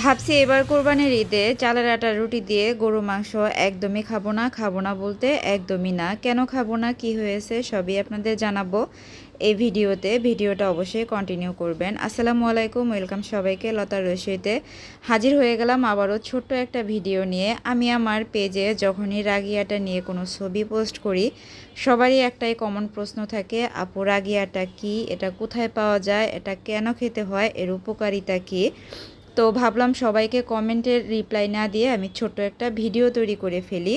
ভাবছি এবার কোরবানির ঈদে চালের আটার রুটি দিয়ে গরু মাংস একদমই খাব না খাব না বলতে একদমই না। কেন খাব না, কি হয়েছে সবই আপনাদের জানাব। এই ভিডিওতে, ভিডিওটা অবশ্যই কন্টিনিউ করবেন। আসসালামু আলাইকুম ওয়েলকাম সবাইকে লতা রসইতে হাজির হয়ে গেলাম আবারও ছোট্ট একটা ভিডিও নিয়ে। আমি আমার পেজে যখনই রাগিয়াটা নিয়ে কোনো ছবি পোস্ট করি, সবারই একটাই কমন প্রশ্ন থাকে, আপু রাগিয়াটা কি? এটা কোথায় পাওয়া যায়? এটা কেন খেতে হয়? এর উপকারিতা কী? তো ভাবলাম সবাইকে কমেন্টের রিপ্লাই না দিয়ে আমি ছোট্ট একটা ভিডিও তৈরি করে ফেলি।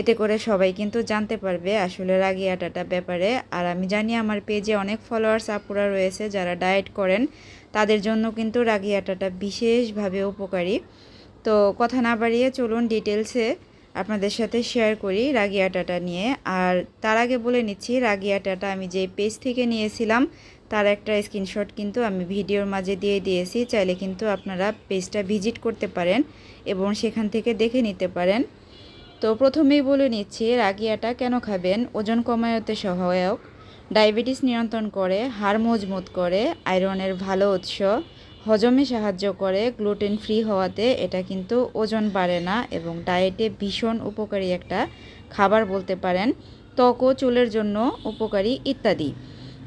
এতে করে সবাই কিন্তু জানতে পারবে আসলে রাগি আটাটা ব্যাপারে। আর আমি জানি আমার পেজে অনেক ফলোয়ার্স আপুরা রয়েছে যারা ডায়েট করেন, তাদের জন্য কিন্তু রাগি আটাটা বিশেষভাবে উপকারী। তো কথা না বাড়িয়ে চলুন ডিটেলসে আপনাদের সাথে শেয়ার করি রাগি আটাটা নিয়ে। আর তার আগে বলে নিচ্ছি, রাগি আটাটা আমি যে পেজ থেকে নিয়েছিলাম তার একটা স্ক্রিনশট কিন্তু আমি ভিডিওর মাঝে দিয়ে দিয়েছি। চাইলে কিন্তু আপনারা পেজটা ভিজিট করতে পারেন এবং সেখান থেকে দেখে নিতে পারেন। তো প্রথমেই বলে নিচ্ছি, রাগিয়াটা কেন খাবেন? ওজন কমায়তে সহায়ক। ডায়াবেটিস নিয়ন্ত্রণ করে, হাড় মজবুত করে, আয়রনের ভালো উৎস। হজমে সাহায্য করে গ্লুটেন ফ্রি হওয়াতে এটা কিন্তু ওজন বাড়ে না এবং ডায়েটে ভীষণ উপকারী একটা খাবার বলতে পারেন। ত্বক ও চুলের জন্য উপকারী ইত্যাদি।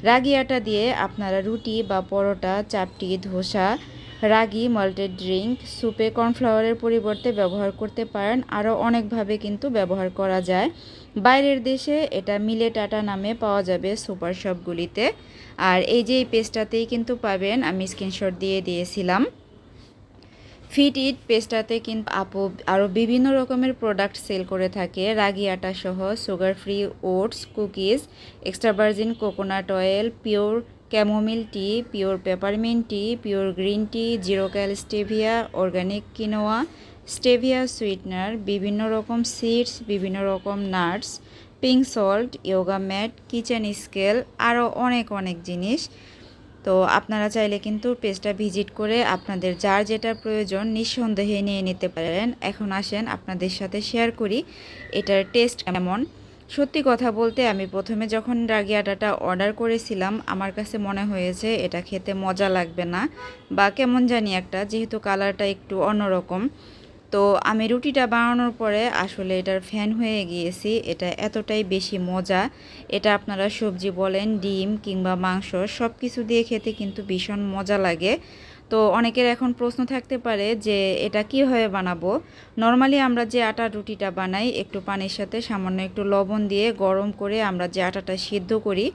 রাগি আটা দিয়ে আপনারা রুটি বা পরোটা, চাপটি, ধোসা, রাগি মাল্টেড ড্রিঙ্ক সুপে কর্নফ্লাওয়ারের পরিবর্তে ব্যবহার করতে পারেন। আরও অনেকভাবে কিন্তু ব্যবহার করা যায়। বাইরের দেশে এটা মিলেট আটা নামে পাওয়া যাবে সুপার শপগুলিতে। আর এই যে এই পেস্টটাতেই কিন্তু পাবেন, আমি স্ক্রিনশট দিয়ে দিয়েছিলাম। ফিট ইট পেস্টাতে কিন্তু আপু আরও বিভিন্ন রকমের প্রোডাক্ট সেল করে থাকে। রাগি আটা সহ sugar free oats cookies extra virgin coconut oil pure chamomile tea pure peppermint tea pure green tea zero cal stevia organic quinoa stevia sweetener বিভিন্ন রকম সিডস বিভিন্ন রকম nuts pink salt yoga mat kitchen scale আরও অনেক অনেক জিনিস। তো আপনারা চাইলে কিন্তু পেজটা ভিজিট করে আপনাদের যার যেটা প্রয়োজন নিঃসন্দেহে নিয়ে নিতে পারেন। এখন আসেন আপনাদের সাথে শেয়ার করি এটার টেস্ট কেমন। সত্যি কথা বলতে আমি প্রথমে যখন রাগি আটাটা অর্ডার করেছিলাম, আমার কাছে মনে হয়েছে এটা খেতে মজা লাগবে না বা কেমন জানি একটা, যেহেতু কালারটা একটু অন্যরকম। তো আমি রুটিটা বানানোর পরে আসলে এটার ফ্যান হয়ে গিয়েছি। এটা এতটাই বেশি মজা। এটা আপনারা সবজি বলেন, ডিম কিংবা মাংস সব কিছু দিয়ে খেতে কিন্তু ভীষণ মজা লাগে। তো অনেকের এখন প্রশ্ন থাকতে পারে যে, এটা কীভাবে বানাবো? নর্মালি আমরা যে আটার রুটিটা বানাই, একটু পানির সাথে সামান্য একটু লবণ দিয়ে গরম করে আমরা যে আটাটা সিদ্ধ করি,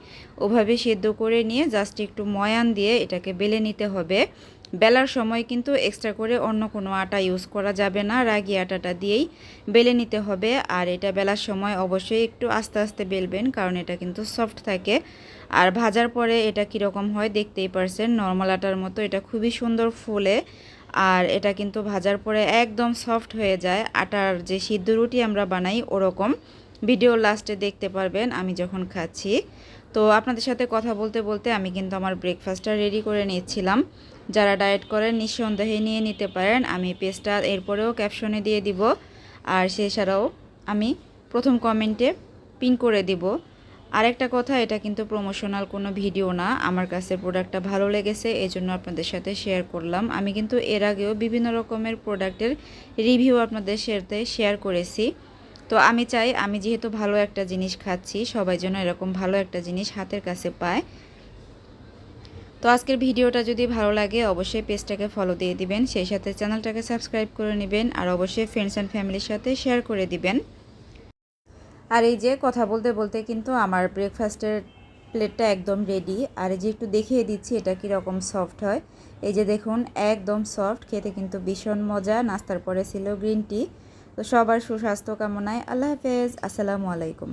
ওভাবে সিদ্ধ করে নিয়ে জাস্ট একটু ময়ান দিয়ে এটাকে বেলে নিতে হবে। বেলার সময় কিন্তু এক্সট্রা করে অন্য কোনো আটা ইউজ করা যাবে না। রাগি আটাটা দিয়েই বেলে নিতে হবে। আর এটা বেলার সময় অবশ্যই একটু আস্তে আস্তে বেলবেন, কারণ এটা কিন্তু সফট থাকে। আর ভাজার পরে এটা কীরকম হয় দেখতেই পারছেন নর্মাল আটার মতো। এটা খুবই সুন্দর ফুলে আর এটা কিন্তু ভাজার পরে একদম সফট হয়ে যায়। আটার যে সিদ্ধ রুটি আমরা বানাই ওরকম। ভিডিও লাস্টে দেখতে পারবেন, আমি যখন খাচ্ছি। তো আপনাদের সাথে কথা বলতে বলতে আমি কিন্তু আমার ব্রেকফাস্টটা রেডি করে নিচ্ছিলাম যারা ডায়েট করেন নিঃসন্দেহে নিয়ে নিতে পারেন। আমি পেজটা এরপরেও ক্যাপশনে দিয়ে দিব। আর সেছাড়াও আমি প্রথম কমেন্টে পিন করে দিব। আরেকটা কথা, এটা কিন্তু প্রমোশনাল কোনো ভিডিও না। আমার কাছে প্রোডাক্টটা ভালো লেগেছে এই জন্য আপনাদের সাথে শেয়ার করলাম। আমি কিন্তু এর আগেও বিভিন্ন রকমের প্রোডাক্টের রিভিউ আপনাদের সাথে শেয়ার করেছি। তো আমি চাই, আমি যেহেতু ভালো একটা জিনিস খাচ্ছি, সবাই যেন এরকম ভালো একটা জিনিস হাতের কাছে পায়। তো আজকের ভিডিওটা যদি ভালো লাগে, অবশ্যই পেজটাকে ফলো দিয়ে দিবেন। সেই সাথে চ্যানেলটাকে সাবস্ক্রাইব করে নেবেন আর অবশ্যই ফ্রেন্ডস অ্যান্ড ফ্যামিলির সাথে শেয়ার করে দিবেন। আর এই যে কথা বলতে বলতে কিন্তু আমার ব্রেকফাস্টের প্লেটটা একদম রেডি আর এই যে একটু দেখিয়ে দিচ্ছি এটা কীরকম সফট হয়। এই যে দেখুন, একদম সফট খেতে কিন্তু ভীষণ মজা। নাস্তার পরে ছিল গ্রিন টি তো সবার সুস্বাস্থ্য কামনায় আল্লাহ হাফেজ। আসসালামু আলাইকুম।